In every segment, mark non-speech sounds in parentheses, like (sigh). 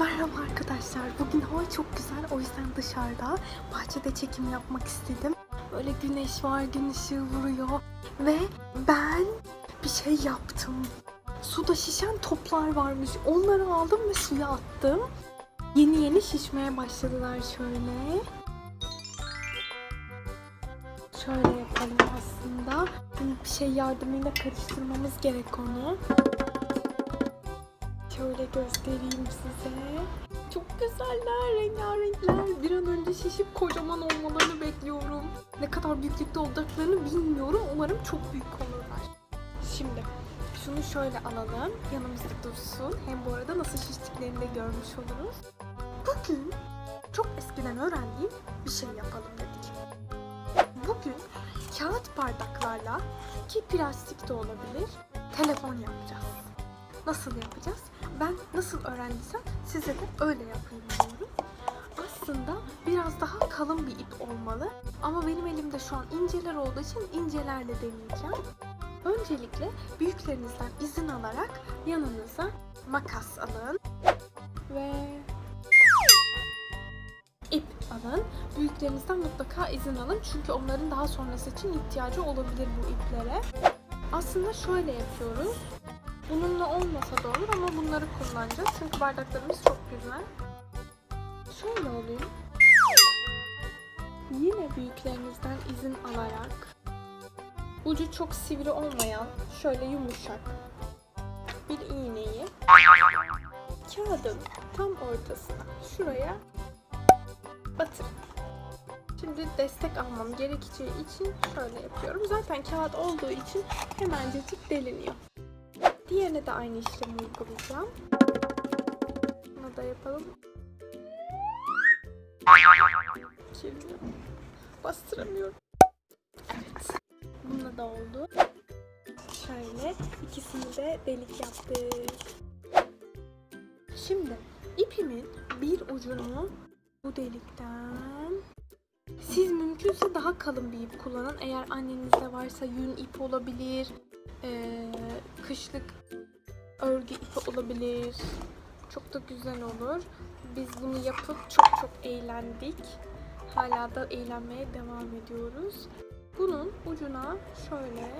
Merhaba arkadaşlar. Bugün hava çok güzel. O yüzden dışarıda bahçede çekim yapmak istedim. Böyle güneş var, gün ışığı vuruyor. Ve ben bir şey yaptım. Suda şişen toplar varmış. Onları aldım ve suya attım. Yeni yeni şişmeye başladılar şöyle. Şöyle yapalım aslında. Bir şey yardımıyla karıştırmamız gerek onu. Şöyle göstereyim size. Çok güzeller, rengarenkler. Bir an önce şişip kocaman olmalarını bekliyorum. Ne kadar büyüklükte olacaklarını bilmiyorum. Umarım çok büyük olurlar. Şimdi şunu şöyle alalım. Yanımızda dursun. Hem bu arada nasıl şiştiklerini de görmüş oluruz. Bugün çok eskiden öğrendiğim bir şey yapalım dedik. Bugün kağıt bardaklarla ki plastik de olabilir telefon yapacağız. Nasıl yapacağız? Ben nasıl öğrendiysem size de öyle yapayım diyorum. Aslında biraz daha kalın bir ip olmalı. Ama benim elimde şu an inceler olduğu için incelerle deneyeceğim. Öncelikle büyüklerinizden izin alarak yanınıza makas alın. Ve ip alın. Büyüklerinizden mutlaka izin alın. Çünkü onların daha sonrası için ihtiyacı olabilir bu iplere. Aslında şöyle yapıyoruz. Bununla olmasa da olur ama bunları kullanacağız. Çünkü bardaklarımız çok güzel. Şöyle oluyor. Yine büyüklerinizden izin alarak ucu çok sivri olmayan şöyle yumuşak bir iğneyi kağıdın tam ortasına şuraya batırın. Şimdi destek almam gerekeceği için şöyle yapıyorum. Zaten kağıt olduğu için hemencecik deliniyor. Diğerine de aynı işlemi uygulayacağım. Bunu da yapalım. Kirli. Bastıramıyorum. Evet. Bununla da oldu. Şöyle ikisini de delik yaptık. Şimdi ipimin bir ucunu bu delikten siz mümkünse daha kalın bir ip kullanın. Eğer annenizde varsa yün ip olabilir, ee, kışlık örgü ipi olabilir. Çok da güzel olur. Biz bunu yapıp çok çok eğlendik. Hala da eğlenmeye devam ediyoruz. Bunun ucuna şöyle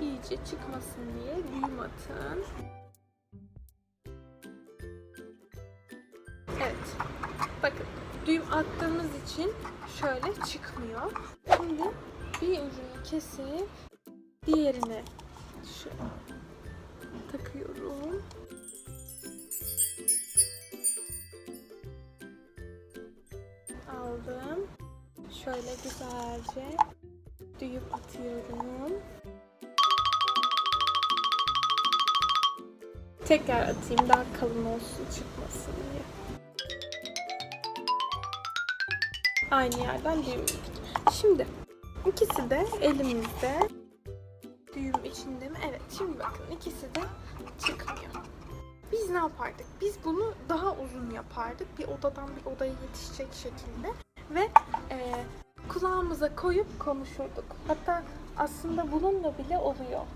iyice çıkmasın diye düğüm atın. Evet. Bakın düğüm attığımız için şöyle çıkmıyor. Şimdi bir ucunu kesip diğerine şu takıyorum. Aldım. Şöyle güzelce düğüm atıyorum. Tekrar atayım daha kalın olsun çıkmasın diye. Aynı yerden düğüm. Şimdi ikisi de elimizde şimdi bakın ikisi de çıkmıyor. Biz ne yapardık? Biz bunu daha uzun yapardık. Bir odadan bir odaya yetişecek şekilde. Ve e, kulağımıza koyup konuşurduk. Hatta aslında bununla bile oluyor.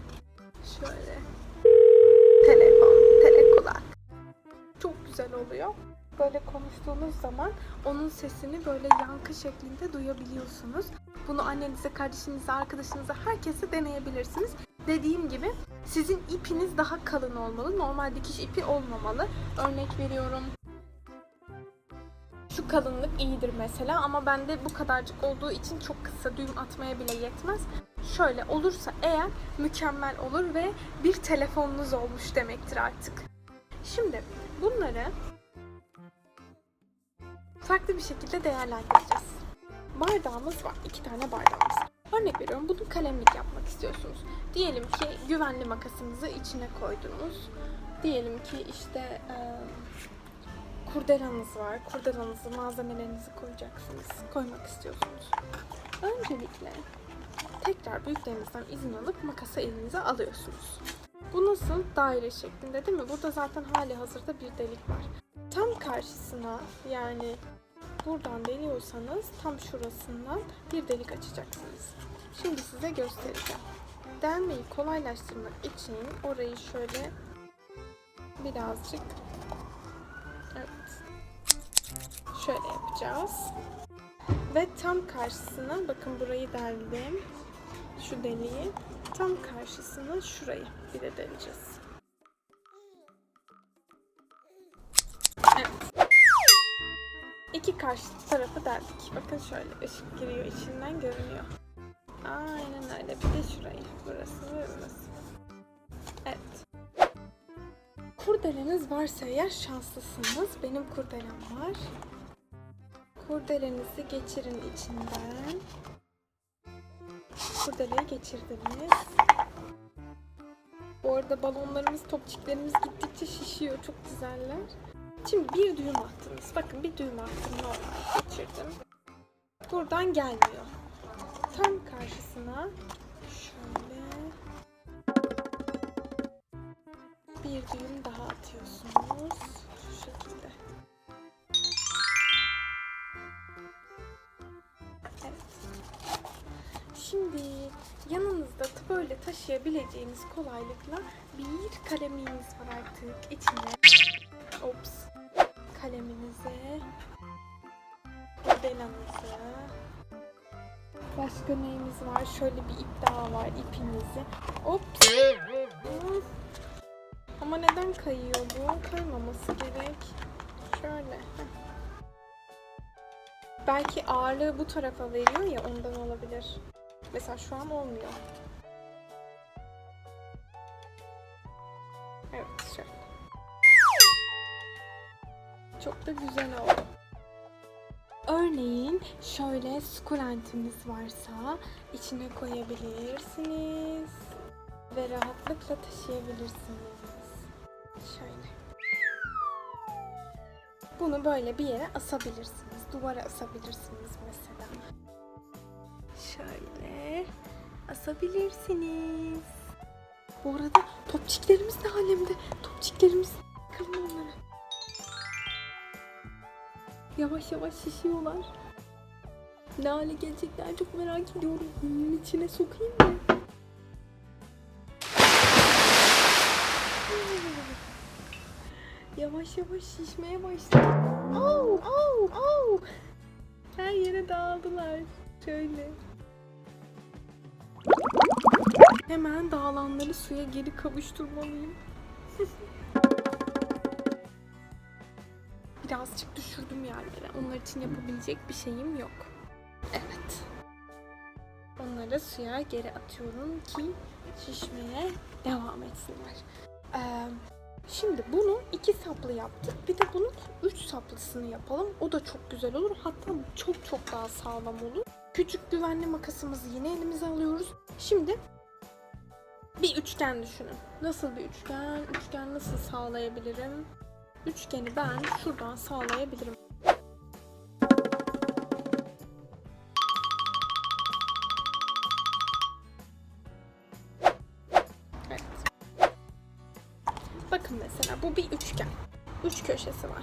Şöyle. Telefon, telekulak. Çok güzel oluyor. Böyle konuştuğunuz zaman onun sesini böyle yankı şeklinde duyabiliyorsunuz. Bunu annenize, kardeşinize, arkadaşınıza, herkese deneyebilirsiniz. Dediğim gibi sizin ipiniz daha kalın olmalı. Normal dikiş ipi olmamalı. Örnek veriyorum. Şu kalınlık iyidir mesela ama bende bu kadarcık olduğu için çok kısa düğüm atmaya bile yetmez. Şöyle olursa eğer mükemmel olur ve bir telefonunuz olmuş demektir artık. Şimdi bunları farklı bir şekilde değerlendireceğiz. Bardağımız var. iki tane bardağımız. Örnek veriyorum bunu kalemlik yapmak istiyorsunuz. Diyelim ki güvenli makasınızı içine koydunuz. Diyelim ki işte e, kurdelanız var. Kurdelanızı, malzemelerinizi koyacaksınız. Koymak istiyorsunuz. Öncelikle tekrar büyüklerinizden izin alıp makası elinize alıyorsunuz. Bu nasıl? Daire şeklinde değil mi? Burada zaten hali hazırda bir delik var. Tam karşısına yani buradan deliyorsanız tam şurasından bir delik açacaksınız. Şimdi size göstereceğim. Delmeyi kolaylaştırmak için orayı şöyle birazcık evet Şöyle yapacağız. Ve tam karşısına bakın burayı deldim. Şu deliği. Tam karşısına şurayı bir de deleceğiz. İki karşı tarafı deldik. Bakın şöyle ışık giriyor içinden görünüyor. Aynen öyle. Bir de şurayı. Burası burası. Evet. Kurdeleniz varsa eğer şanslısınız. Benim kurdelem var. Kurdelenizi geçirin içinden. Kurdeleyi geçirdiniz. Bu arada balonlarımız, topçiklerimiz gittikçe şişiyor. Çok güzeller. Şimdi bir düğüm attınız. Bakın bir düğüm attım normal. Geçirdim. Buradan gelmiyor. Tam karşısına şöyle bir düğüm daha atıyorsunuz. Şu şekilde. Evet. Şimdi yanınızda böyle taşıyabileceğiniz kolaylıkla bir kaleminiz var artık içinde. Kaleminizi, modelanızı, başka neyimiz var? Şöyle bir ip daha var ipinizi. Ops. Ama neden kayıyor bu? Kaymaması gerek. Şöyle. Belki ağırlığı bu tarafa veriyor ya ondan olabilir. Mesela şu an olmuyor. Da güzel oldu. Örneğin şöyle sukulentiniz varsa içine koyabilirsiniz ve rahatlıkla taşıyabilirsiniz. Şöyle. Bunu böyle bir yere asabilirsiniz. Duvara asabilirsiniz mesela. Şöyle asabilirsiniz. Bu arada topçiklerimiz ne alemde? Topçiklerimiz. Yavaş yavaş şişiyorlar. Ne hale gelecekler çok merak ediyorum. Bunun içine sokayım mı? Yavaş yavaş şişmeye başladı. Au, au, au. Her yere dağıldılar. Şöyle. Hemen dağılanları suya geri kavuşturmalıyım. (laughs) Birazcık düşürdüm yerlere. Onlar için yapabilecek bir şeyim yok. Evet. Onları suya geri atıyorum ki şişmeye devam etsinler. Ee, şimdi bunu iki saplı yaptık. Bir de bunun üç saplısını yapalım. O da çok güzel olur. Hatta çok çok daha sağlam olur. Küçük güvenli makasımızı yine elimize alıyoruz. Şimdi bir üçgen düşünün. Nasıl bir üçgen? Üçgen nasıl sağlayabilirim? Üçgeni ben şuradan sağlayabilirim. Evet. Bakın mesela bu bir üçgen. Üç köşesi var.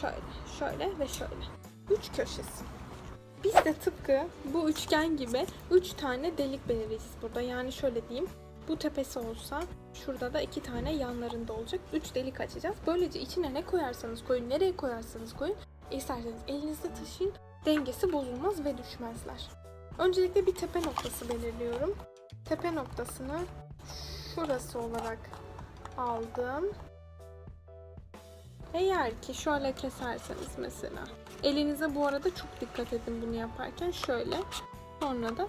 Şöyle, şöyle ve şöyle. Üç köşesi. Biz de tıpkı bu üçgen gibi üç tane delik belirleyeceğiz burada. Yani şöyle diyeyim. Bu tepesi olsa şurada da iki tane yanlarında olacak. Üç delik açacağız. Böylece içine ne koyarsanız koyun, nereye koyarsanız koyun. isterseniz elinizde taşıyın. Dengesi bozulmaz ve düşmezler. Öncelikle bir tepe noktası belirliyorum. Tepe noktasını şurası olarak aldım. Eğer ki şöyle keserseniz mesela. Elinize bu arada çok dikkat edin bunu yaparken. Şöyle. Sonra da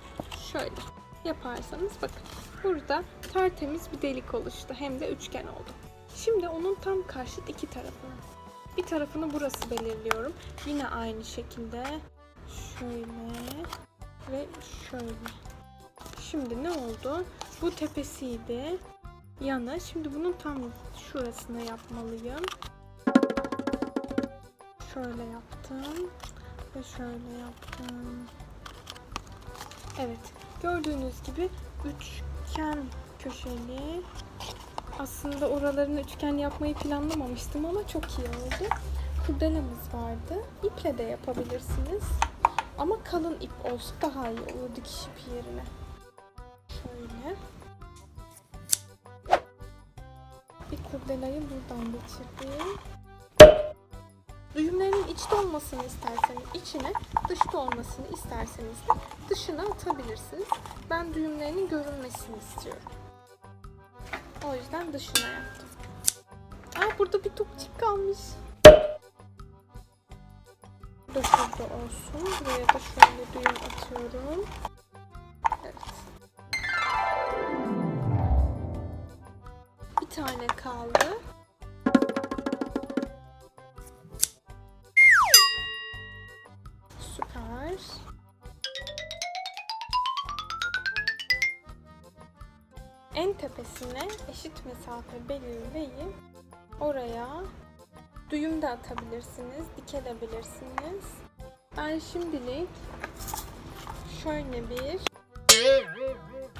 şöyle yaparsanız bakın. Burada tertemiz bir delik oluştu. Hem de üçgen oldu. Şimdi onun tam karşıt iki tarafını. Bir tarafını burası belirliyorum. Yine aynı şekilde şöyle ve şöyle. Şimdi ne oldu? Bu tepesiydi. Yanı. Şimdi bunun tam şurasını yapmalıyım. Şöyle yaptım ve şöyle yaptım. Evet. Gördüğünüz gibi üçgen köşeli. Aslında oralarını üçgen yapmayı planlamamıştım ama çok iyi oldu. Kurdelemiz vardı. İple de yapabilirsiniz. Ama kalın ip olsa daha iyi olur dikiş ipi yerine. Şöyle. Bir kurdelayı buradan geçirdim. Düğümlerin içte olmasını isterseniz içine, dışta olmasını isterseniz de dışına atabilirsiniz. Ben düğümlerinin görünmesini istiyorum. O yüzden dışına yaptım. Aa burada bir topçuk kalmış. Bu da şurada olsun. Buraya da şöyle düğüm atıyorum. Süper. En tepesine eşit mesafe belirleyip oraya düğüm de atabilirsiniz, dikebilirsiniz. Ben şimdilik şöyle bir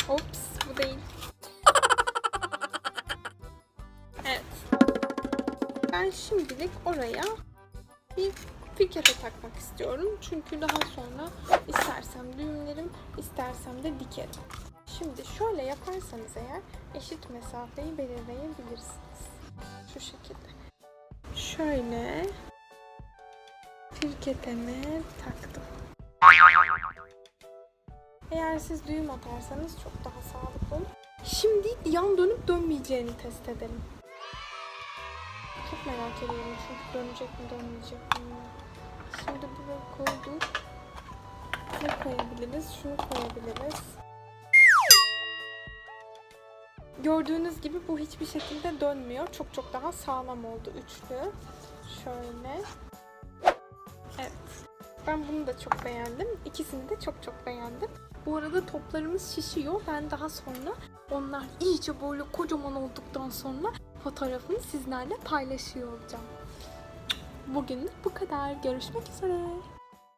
Ops bu değil. evet. Ben şimdilik oraya bir firkete takmak istiyorum. Çünkü daha sonra istersem düğümlerim, istersem de dikerim. Şimdi şöyle yaparsanız eğer eşit mesafeyi belirleyebilirsiniz. Şu şekilde. Şöyle firketeme taktım. Eğer siz düğüm atarsanız çok daha sağlıklı olur. Şimdi yan dönüp dönmeyeceğini test edelim. Çok merak ediyorum çünkü dönecek mi dönmeyecek mi? Şimdi buraya koyduk. Ne koyabiliriz? Şunu koyabiliriz. Gördüğünüz gibi bu hiçbir şekilde dönmüyor. Çok çok daha sağlam oldu üçlü. Şöyle. Evet. Ben bunu da çok beğendim. İkisini de çok çok beğendim. Bu arada toplarımız şişiyor. Ben daha sonra onlar iyice böyle kocaman olduktan sonra fotoğrafını sizlerle paylaşıyor olacağım. Bugün bu kadar. Görüşmek üzere.